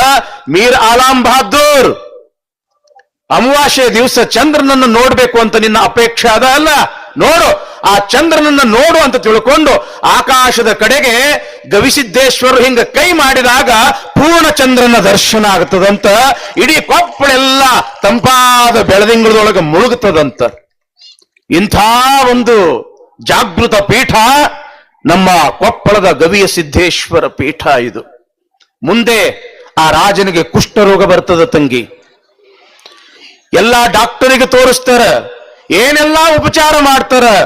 ಮೀರ್ ಆಲಾಂ ಬಹಾದ್ದೂರ್. ಅಮಾವಾಸ್ಯೆ ದಿವಸ ಚಂದ್ರನನ್ನು ನೋಡ್ಬೇಕು ಅಂತ ನಿನ್ನ ಅಪೇಕ್ಷೆ ಅದ ಅಲ್ಲ? ನೋಡು. ಆ ಚಂದ್ರನನ್ನ ನೋಡು ಅಂತ ತಿಳ್ಕೊಂಡು ಆಕಾಶದ ಕಡೆಗೆ ಗವಿಸಿದ್ದೇಶ್ವರರು ಹಿಂಗ ಕೈ ಮಾಡಿದಾಗ ಪೂರ್ಣ ಚಂದ್ರನ ದರ್ಶನ ಆಗ್ತದಂತ, ಇಡೀ ಕೊಪ್ಪಳೆಲ್ಲ ತಂಪಾದ ಬೆಳದಿಂಗಳದೊಳಗೆ ಮುಳುಗುತ್ತದಂತ ಇಂಥ ಒಂದು ಜಾಗೃತ ಪೀಠ ನಮ್ಮ ಕೊಪ್ಪಳದ ಗವಿಯ ಸಿದ್ದೇಶ್ವರ ಪೀಠ ಇದು. ಮುಂದೆ ಆ ರಾಜನಿಗೆ ಕುಷ್ಠರೋಗ ಬರ್ತದ ತಂಗಿ. ಎಲ್ಲಾ ಡಾಕ್ಟರಿಗೆ ತೋರಿಸ್ತಾರ. ಏನೆಲ್ಲಾ ಉಪಚಾರ ಮಾಡ್ತಾರ?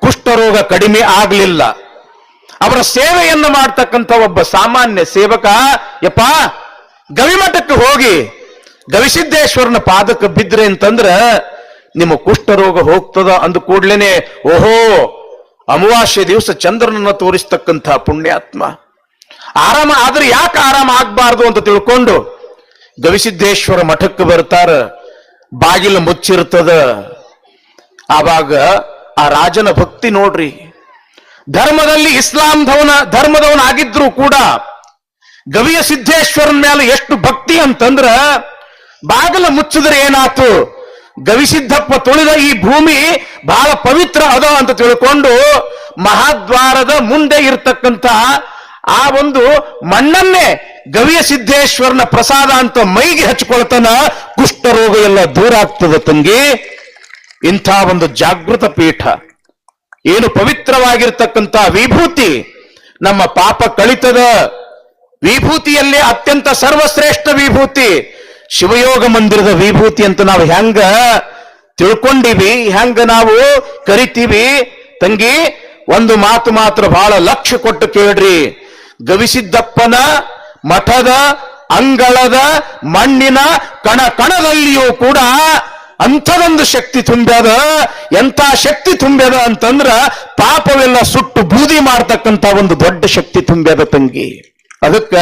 ಕುಷ್ಠರೋಗ ಕಡಿಮೆ ಆಗ್ಲಿಲ್ಲ. ಅವರ ಸೇವೆಯನ್ನು ಮಾಡ್ತಕ್ಕಂಥ ಒಬ್ಬ ಸಾಮಾನ್ಯ ಸೇವಕ, ಯಪ್ಪ, ಗವಿಮಠಕ್ಕೆ ಹೋಗಿ ಗವಿಸಿದ್ದೇಶ್ವರನ ಪಾದಕ್ಕೆ ಬಿದ್ರೆ ಅಂತಂದ್ರ ನಿಮ್ಮ ಕುಷ್ಠರೋಗ ಹೋಗ್ತದ ಅಂದ ಕೂಡ್ಲೇನೆ, ಓಹೋ, ಅಮಾವಾಸ್ಯೆ ದಿವಸ ಚಂದ್ರನನ್ನ ತೋರಿಸ್ತಕ್ಕಂಥ ಪುಣ್ಯಾತ್ಮ. ಆರಾಮ ಆದ್ರೆ ಯಾಕೆ ಆರಾಮ ಆಗ್ಬಾರ್ದು ಅಂತ ತಿಳ್ಕೊಂಡು ಗವಿಸಿದ್ದೇಶ್ವರ ಮಠಕ್ಕೆ ಬರ್ತಾರ. ಬಾಗಿಲು ಮುಚ್ಚಿರ್ತದ. ಆವಾಗ ಆ ರಾಜನ ಭಕ್ತಿ ನೋಡ್ರಿ. ಧರ್ಮದಲ್ಲಿ ಇಸ್ಲಾಂ ಧವನ ಧರ್ಮದವನ ಆಗಿದ್ರು ಕೂಡ ಗವಿಯ ಸಿದ್ದೇಶ್ವರನ ಮೇಲೆ ಎಷ್ಟು ಭಕ್ತಿ ಅಂತಂದ್ರ ಬಾಗಿಲ ಮುಚ್ಚಿದ್ರೆ ಏನಾತು? ಗವಿಸಿದ್ದಪ್ಪ ತುಳಿದ ಈ ಭೂಮಿ ಬಹಳ ಪವಿತ್ರ ಅದ ಅಂತ ತಿಳ್ಕೊಂಡು ಮಹಾದ್ವಾರದ ಮುಂದೆ ಇರ್ತಕ್ಕಂಥ ಆ ಒಂದು ಮಣ್ಣನ್ನೇ ಗವಿಯ ಸಿದ್ದೇಶ್ವರನ ಪ್ರಸಾದ ಅಂತ ಮೈಗೆ ಹಚ್ಕೊಳ್ತಾನ ಕುಷ್ಠರೋಗ ಎಲ್ಲ ದೂರ ಆಗ್ತದೆ ತಂಗಿ. ಇಂಥ ಒಂದು ಜಾಗೃತ ಪೀಠ. ಏನು ಪವಿತ್ರವಾಗಿರ್ತಕ್ಕಂಥ ವಿಭೂತಿ ನಮ್ಮ ಪಾಪ ಕಳಿತದ. ವಿಭೂತಿಯಲ್ಲೇ ಅತ್ಯಂತ ಸರ್ವಶ್ರೇಷ್ಠ ವಿಭೂತಿ. ಶಿವಯೋಗ ಮಂದಿರದ ವಿಭೂತಿ ಅಂತ ನಾವು ಹೆಂಗ ತಿಳ್ಕೊಂಡಿವಿ, ಹೆಂಗ ನಾವು ಕರಿತೀವಿ. ತಂಗಿ, ಒಂದು ಮಾತು ಮಾತ್ರ ಬಹಳ ಲಕ್ಷ್ಯ ಕೊಟ್ಟು ಕೇಳ್ರಿ. ಗವಿಸಿದ್ದಪ್ಪನ ಮಠದ, ಅಂಗಳದ, ಮಣ್ಣಿನ ಕಣ, ಕಣದಲ್ಲಿಯೂ ಕೂಡ ಅಂಥದೊಂದು ಶಕ್ತಿ ತುಂಬ್ಯದ, ಎಂಥ ಶಕ್ತಿ ತುಂಬ್ಯದ ಅಂತಂದ್ರ ಪಾಪವೆಲ್ಲ ಸುಟ್ಟು ಬೂದಿ ಮಾಡ್ತಕ್ಕಂಥ ಒಂದು ದೊಡ್ಡ ಶಕ್ತಿ ತುಂಬ್ಯದ ತಂಗಿ. ಅದಕ್ಕ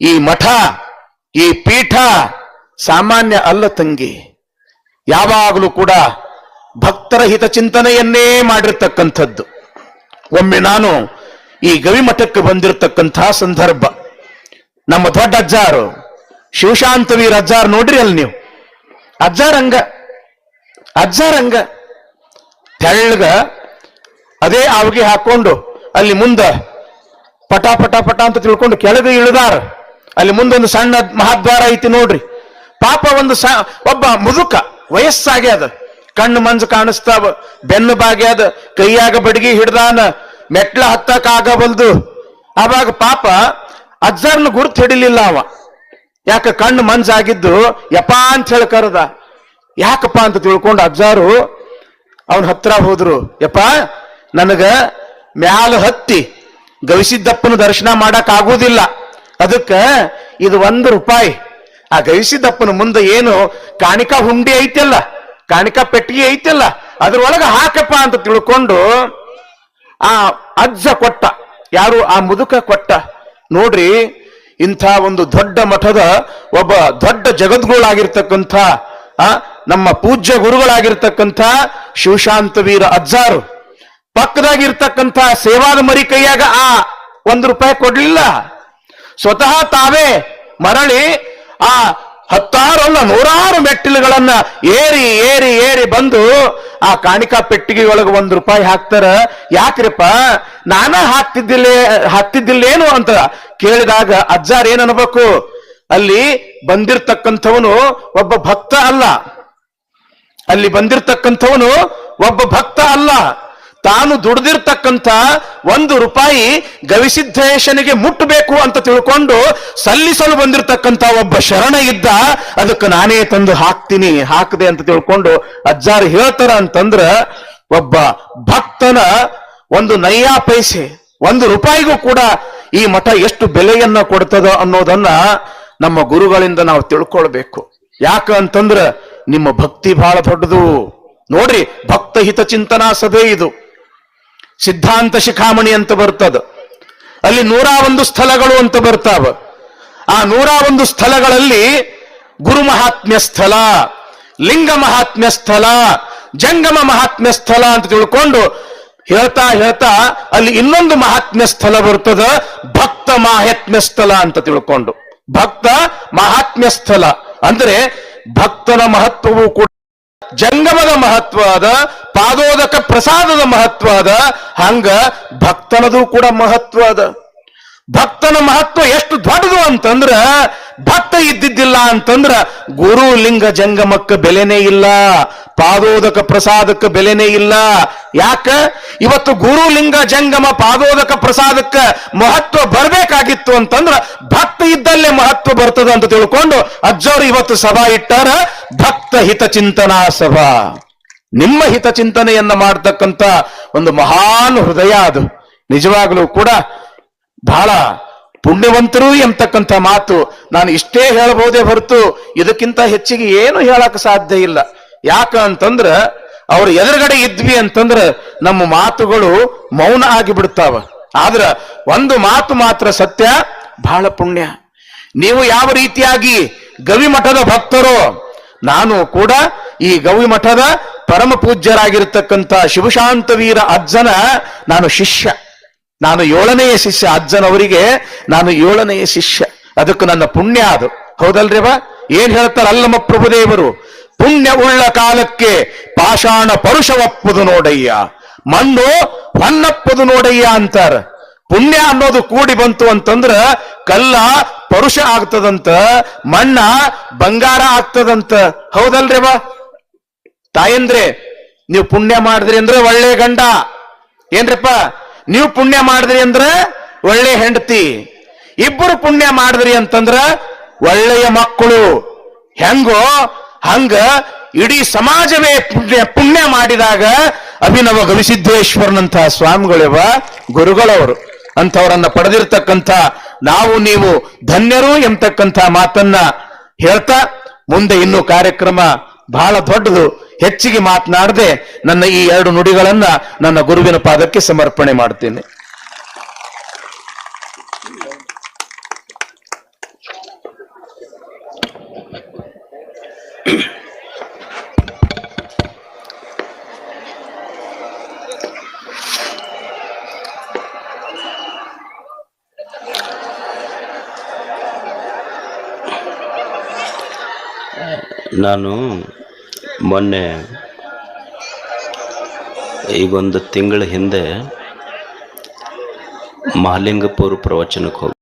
ಈ ಮಠ, ಈ ಪೀಠ ಸಾಮಾನ್ಯ ಅಲ್ಲ ತಂಗಿ. ಯಾವಾಗಲೂ ಕೂಡ ಭಕ್ತರ ಹಿತಚಿಂತನೆಯನ್ನೇ ಮಾಡಿರ್ತಕ್ಕಂಥದ್ದು. ಒಮ್ಮೆ ನಾನು ಈ ಗವಿಮಠಕ್ಕೆ ಬಂದಿರತಕ್ಕಂತಹ ಸಂದರ್ಭ. ನಮ್ಮ ದೊಡ್ಡ ಅಜ್ಜಾರು ಶಿವಶಾಂತವೀರ ಅಜ್ಜಾರ್ ನೋಡ್ರಿ ಅಲ್ಲಿ ನೀವು. ಅಜ್ಜಾರಂಗ ಅಜ್ಜಾರಂಗ ತೆಳ್ಳಗ ಅದೇ ಅವಗೆ ಹಾಕೊಂಡು ಅಲ್ಲಿ ಮುಂದ ಪಟ ಪಟ ಪಟ ಅಂತ ತಿಳ್ಕೊಂಡು ಕೆಳಗೆ ಇಳಿದಾರ. ಅಲ್ಲಿ ಮುಂದೊಂದು ಸಣ್ಣ ಮಹಾದ್ವಾರ ಐತಿ ನೋಡ್ರಿ. ಪಾಪ ಒಂದು ಒಬ್ಬ ಮುದುಕ ವಯಸ್ಸಾಗ್ಯದ. ಕಣ್ಣು ಮಂಜು ಕಾಣಿಸ್ತಾವ, ಬೆನ್ನು ಬಾಗ್ಯಾದ, ಕೈಯಾಗ ಬಡಗಿ ಹಿಡ್ದಾನ ಮೆಟ್ಲ ಹತ್ತಕ್ಕಾಗಬಲ್ದು ಆವಾಗ ಪಾಪ ಅಜ್ಜರ್ನ ಗುರ್ತು ಹಿಡಿಲಿಲ್ಲ ಅವ. ಯಾಕ ಕಣ್ಣು ಮಂಜಾಗಿದ್ದು, ಯಪ್ಪ ಅಂತ ಹೇಳಿ ಕರೆದ. ಯಾಕಪ್ಪ ಅಂತ ತಿಳ್ಕೊಂಡು ಅಜ್ಜಾರು ಅವನ ಹತ್ರ ಹೋದ್ರು. ಯಪ್ಪ, ನನಗ ಮ್ಯಾಲ ಹತ್ತಿ ಗವಿಸಿದ್ದಪ್ಪನ ದರ್ಶನ ಮಾಡಕ್ ಆಗುವುದಿಲ್ಲ ಅದಕ್ಕ ಇದು ಒಂದು ರೂಪಾಯಿ. ಆ ಗವಿಸಿದ್ದಪ್ಪನ ಮುಂದೆ ಏನು ಕಾಣಿಕಾ ಹುಂಡಿ ಐತಲ್ಲ, ಕಾಣಿಕಾ ಪೆಟ್ಟಿಗೆ ಐತಲ್ಲ, ಅದ್ರೊಳಗೆ ಹಾಕಪ್ಪ ಅಂತ ತಿಳ್ಕೊಂಡು ಆ ಅಜ್ಜ ಕೊಟ್ಟ, ಯಾರು ಆ ಮುದುಕ ಕೊಟ್ಟ, ನೋಡ್ರಿ, ಇಂಥ ಒಂದು ದೊಡ್ಡ ಮಠದ ಒಬ್ಬ ದೊಡ್ಡ ಜಗದ್ಗುಳಾಗಿರ್ತಕ್ಕಂಥ ಆ, ನಮ್ಮ ಪೂಜ್ಯ ಗುರುಗಳಾಗಿರ್ತಕ್ಕಂಥ ಶಿವಶಾಂತ ವೀರ ಅಜ್ಜಾರು, ಪಕ್ಕದಾಗಿರ್ತಕ್ಕಂಥ ಸೇವಾದ ಮರಿ ಕೈಯಾಗ ಆ ಒಂದು ರೂಪಾಯಿ ಕೊಡ್ಲಿಲ್ಲ. ಸ್ವತಃ ತಾವೇ ಮರಳಿ ಆ ಹತ್ತಾರು ಅಲ್ಲ ನೂರಾರು ಮೆಟ್ಟಿಲುಗಳನ್ನ ಏರಿ ಏರಿ ಏರಿ ಬಂದು ಆ ಕಾಣಿಕಾ ಪೆಟ್ಟಿಗೆಯೊಳಗೆ ಒಂದ್ ರೂಪಾಯಿ ಹಾಕ್ತಾರ. ಯಾಕ್ರಿಪ್ಪ? ನಾನ ಹಾಕ್ತಿದ್ದಿಲ್ಲ ಏನು ಅಂತ ಕೇಳಿದಾಗ ಅಜ್ಜಾರ್ ಏನ್ ಅನ್ಬೇಕು? ಅಲ್ಲಿ ಬಂದಿರ್ತಕ್ಕಂಥವನು ಒಬ್ಬ ಭಕ್ತ ಅಲ್ಲ. ಅಲ್ಲಿ ಬಂದಿರ್ತಕ್ಕಂಥವನು ಒಬ್ಬ ಭಕ್ತ ಅಲ್ಲ. ತಾನು ದುಡ್ದಿರ್ತಕ್ಕಂಥ ಒಂದು ರೂಪಾಯಿ ಗವಿಸಿದ್ದೇಶನಿಗೆ ಮುಟ್ಟಬೇಕು ಅಂತ ತಿಳ್ಕೊಂಡು ಸಲ್ಲಿಸಲು ಬಂದಿರತಕ್ಕಂಥ ಒಬ್ಬ ಶರಣ ಇದ್ದ, ಅದಕ್ಕೆ ನಾನೇ ತಂದು ಹಾಕ್ತೀನಿ, ಹಾಕದೆ ಅಂತ ತಿಳ್ಕೊಂಡು ಅಜ್ಜಾರು ಹೇಳ್ತಾರ ಅಂತಂದ್ರ ಒಬ್ಬ ಭಕ್ತನ ಒಂದು ನಯ್ಯಾ ಪೈಸೆ, ಒಂದು ರೂಪಾಯಿಗೂ ಕೂಡ ಈ ಮಠ ಎಷ್ಟು ಬೆಲೆಯನ್ನ ಕೊಡ್ತದ ಅನ್ನೋದನ್ನ ನಮ್ಮ ಗುರುಗಳಿಂದ ನಾವು ತಿಳ್ಕೊಳ್ಬೇಕು. ಯಾಕ ಅಂತಂದ್ರ ನಿಮ್ಮ ಭಕ್ತಿ ಬಹಳ ದೊಡ್ಡದು. ನೋಡ್ರಿ, ಭಕ್ತ ಹಿತ ಚಿಂತನಾ ಸಭೆ ಇದು. ಸಿದ್ಧಾಂತ ಶಿಖಾಮಣಿ ಅಂತ ಬರ್ತದ. ಅಲ್ಲಿ ನೂರ ಒಂದು ಸ್ಥಳಗಳು ಅಂತ ಬರ್ತಾವ. ಆ ನೂರ ಒಂದು ಸ್ಥಳಗಳಲ್ಲಿ ಗುರು ಮಹಾತ್ಮ್ಯ ಸ್ಥಳ, ಲಿಂಗ ಮಹಾತ್ಮ್ಯ ಸ್ಥಳ, ಜಂಗಮ ಮಹಾತ್ಮ್ಯ ಸ್ಥಳ ಅಂತ ತಿಳ್ಕೊಂಡು ಹೇಳ್ತಾ ಹೇಳ್ತಾ ಅಲ್ಲಿ ಇನ್ನೊಂದು ಮಹಾತ್ಮ್ಯ ಸ್ಥಳ ಬರ್ತದ, ಭಕ್ತ ಮಾಹಾತ್ಮ್ಯ ಸ್ಥಳ ಅಂತ ತಿಳ್ಕೊಂಡು. ಭಕ್ತ ಮಹಾತ್ಮ್ಯ ಸ್ಥಳ. ಅಂದ್ರೆ ಭಕ್ತನ ಮಹತ್ವವು ಕೂಡ ಜಂಗಮದ ಮಹತ್ವ ಅದ ಪಾದೋದಕ ಪ್ರಸಾದದ ಮಹತ್ವ ಅದ ಹಂಗ ಭಕ್ತನದು ಕೂಡ ಮಹತ್ವ ಅದ ಭಕ್ತನ ಮಹತ್ವ ಎಷ್ಟು ದೊಡ್ಡದು ಅಂತಂದ್ರ ಭಕ್ತ ಇದ್ದಿದ್ದಿಲ್ಲ ಅಂತಂದ್ರ ಗುರು ಲಿಂಗ ಜಂಗಮಕ್ಕ ಬೆಲೆನೇ ಇಲ್ಲ, ಪಾದೋದಕ ಪ್ರಸಾದಕ್ಕೆ ಬೆಲೆನೇ ಇಲ್ಲ. ಯಾಕ? ಇವತ್ತು ಗುರು ಲಿಂಗ ಜಂಗಮ ಪಾದೋದಕ ಪ್ರಸಾದಕ್ಕ ಮಹತ್ವ ಬರ್ಬೇಕಾಗಿತ್ತು ಅಂತಂದ್ರ ಭಕ್ತ ಇದ್ದಲ್ಲೇ ಮಹತ್ವ ಬರ್ತದ ಅಂತ ತಿಳ್ಕೊಂಡು ಅಜ್ಜವ್ರು ಇವತ್ತು ಸಭಾ ಇಟ್ಟಾರ, ಭಕ್ತ ಹಿತ ಚಿಂತನಾ ಸಭಾ. ನಿಮ್ಮ ಹಿತ ಚಿಂತನೆಯನ್ನ ಮಾಡ್ತಕ್ಕಂತ ಒಂದು ಮಹಾನ್ ಹೃದಯ ಅದು. ನಿಜವಾಗ್ಲೂ ಕೂಡ ಬಹಳ ಪುಣ್ಯವಂತರು ಎಂತಕ್ಕಂಥ ಮಾತು ನಾನು ಇಷ್ಟೇ ಹೇಳಬಹುದೇ ಹೊರತು ಇದಕ್ಕಿಂತ ಹೆಚ್ಚಿಗೆ ಏನು ಹೇಳಕ್ ಸಾಧ್ಯ ಇಲ್ಲ. ಯಾಕ ಅಂತಂದ್ರ ಅವ್ರ ಎದುರುಗಡೆ ಇದ್ವಿ ಅಂತಂದ್ರ ನಮ್ಮ ಮಾತುಗಳು ಮೌನ ಆಗಿಬಿಡ್ತಾವ. ಆದ್ರ ಒಂದು ಮಾತು ಮಾತ್ರ ಸತ್ಯ, ಬಹಳ ಪುಣ್ಯ. ನೀವು ಯಾವ ರೀತಿಯಾಗಿ ಗವಿಮಠದ ಭಕ್ತರೋ, ನಾನು ಕೂಡ ಈ ಗವಿಮಠದ ಪರಮ ಪೂಜ್ಯರಾಗಿರ್ತಕ್ಕಂಥ ಶಿವಶಾಂತವೀರ ಅಜ್ಜನ ನಾನು ಶಿಷ್ಯ. ನಾನು ಏಳನೆಯ ಶಿಷ್ಯ ಅಜ್ಜನವರಿಗೆ ನಾನು ಏಳನೆಯ ಶಿಷ್ಯ. ಅದಕ್ಕೂ ನನ್ನ ಪುಣ್ಯ ಅದು. ಹೌದಲ್ರಿವ? ಏನ್ ಹೇಳ್ತಾರ ಅಲ್ಲಮ್ಮ ಪ್ರಭುದೇವರು? ಪುಣ್ಯ ಉಳ್ಳ ಕಾಲಕ್ಕೆ ಪಾಷಾಣ ಪರುಷವಪ್ಪದು ನೋಡಯ್ಯ. ಮಣ್ಣು ಹೊನ್ನಪ್ಪದು ನೋಡಯ್ಯ ಅಂತಾರ. ಪುಣ್ಯ ಅನ್ನೋದು ಕೂಡಿ ಬಂತು ಅಂತಂದ್ರ ಕಲ್ಲ ಪರುಷ ಆಗ್ತದಂತ, ಮಣ್ಣ ಬಂಗಾರ ಆಗ್ತದಂತ. ಹೌದಲ್ರಿವ? ತಾಯಂದ್ರೆ, ನೀವು ಪುಣ್ಯ ಮಾಡಿದ್ರಿ ಅಂದ್ರೆ ಒಳ್ಳೆ ಗಂಡ. ಏನ್ರಪ್ಪ? ನೀವು ಪುಣ್ಯ ಮಾಡಿದ್ರಿ ಅಂದ್ರ ಒಳ್ಳೆ ಹೆಂಡತಿ. ಇಬ್ಬರು ಪುಣ್ಯ ಮಾಡಿದ್ರಿ ಅಂತಂದ್ರ ಒಳ್ಳೆಯ ಮಕ್ಕಳು. ಹೆಂಗೋ, ಹಂಗ ಇಡೀ ಸಮಾಜವೇ ಪುಣ್ಯ ಪುಣ್ಯ ಮಾಡಿದಾಗ ಅಭಿನವ ಗವಿಸಿದ್ದೇಶ್ವರನಂತಹ ಸ್ವಾಮಿಗಳಿವ ಗುರುಗಳವರು. ಅಂಥವರನ್ನ ಪಡೆದಿರ್ತಕ್ಕಂಥ ನಾವು ನೀವು ಧನ್ಯರು ಎಂಬತಕ್ಕಂಥ ಮಾತನ್ನ ಹೇಳ್ತಾ ಮುಂದೆ ಇನ್ನು ಕಾರ್ಯಕ್ರಮ ಬಹಳ ದೊಡ್ಡದು. ಹೆಚ್ಚಿಗೆ ಮಾತನಾಡದೆ ನನ್ನ ಈ ಎರಡು ನುಡಿಗಳನ್ನ ನನ್ನ ಗುರುವಿನ ಪಾದಕ್ಕೆ ಸಮರ್ಪಣೆ ಮಾಡ್ತೇನೆ. ನಾನು ಮೊನ್ನೆ ಈಗೊಂದು ತಿಂಗಳ ಹಿಂದೆ ಮಹಾಲಿಂಗಪುರ ಪ್ರವಚನಕ್ಕೆ ಹೋಗಿ